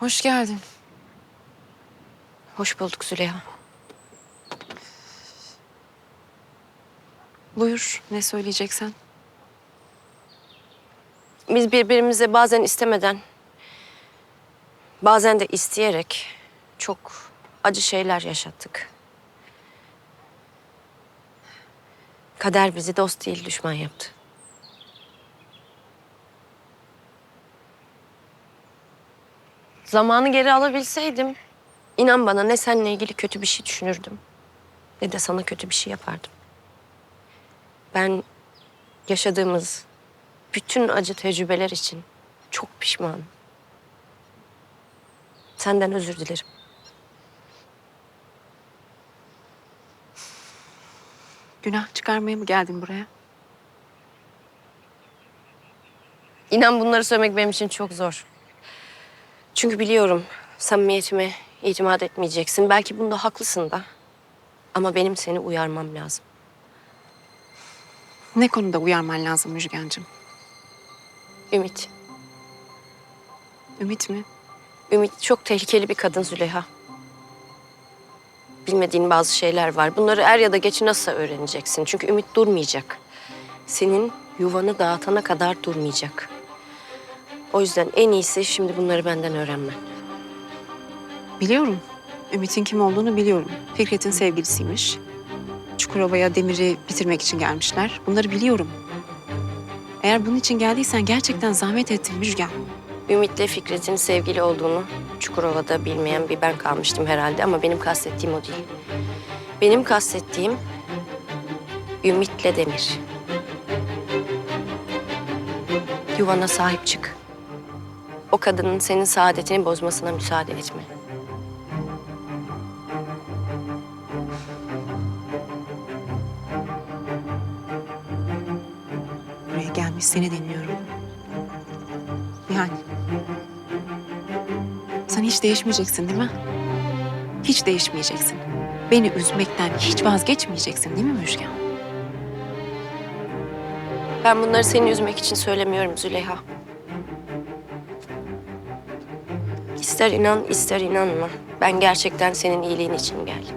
Hoş geldin. Hoş bulduk Züleyha. Buyur, ne söyleyeceksen. Biz birbirimize bazen istemeden, bazen de isteyerek çok acı şeyler yaşattık. Kader bizi dost değil düşman yaptı. Zamanı geri alabilseydim, inan bana ne seninle ilgili kötü bir şey düşünürdüm, ne de sana kötü bir şey yapardım. Ben yaşadığımız bütün acı tecrübeler için çok pişmanım. Senden özür dilerim. Günah çıkarmaya mı geldin buraya? İnan bunları söylemek benim için çok zor. Çünkü biliyorum samimiyetime itimat etmeyeceksin. Belki bunda haklısın da. Ama benim seni uyarmam lazım. Ne konuda uyarman lazım Müjgancığım? Ümit. Ümit mi? Ümit çok tehlikeli bir kadın Züleyha. Bilmediğin bazı şeyler var. Bunları er ya da geç nasıl öğreneceksin? Çünkü Ümit durmayacak. Senin yuvanı dağıtana kadar durmayacak. O yüzden en iyisi şimdi bunları benden öğrenmen. Biliyorum. Ümit'in kim olduğunu biliyorum. Fikret'in sevgilisiymiş. Çukurova'ya Demir'i bitirmek için gelmişler. Bunları biliyorum. Eğer bunun için geldiysen gerçekten zahmet ettin Müjgan. Ümit'le Fikret'in sevgili olduğunu Çukurova'da bilmeyen bir ben kalmıştım herhalde ama benim kastettiğim o değil. Benim kastettiğim Ümit'le Demir. Yuvana sahip çık. O kadının senin saadetini bozmasına müsaade etme. Buraya gelmiş seni dinliyorum. Yani. Sen hiç değişmeyeceksin değil mi? Hiç değişmeyeceksin. Beni üzmekten hiç vazgeçmeyeceksin değil mi Müjgan? Ben bunları seni üzmek için söylemiyorum Züleyha. İster inan ister inanma. Ben gerçekten senin iyiliğin için geldim.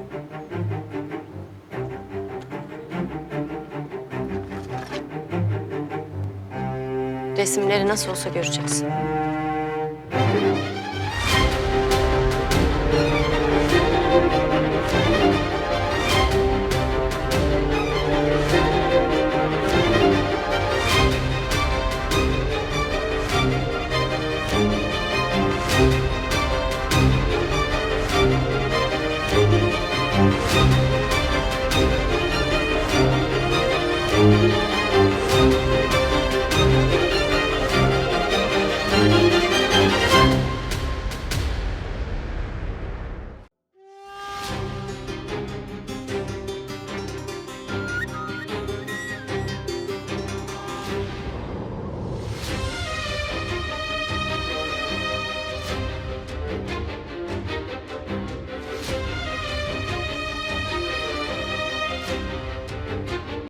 Resimleri nasıl olsa göreceksin.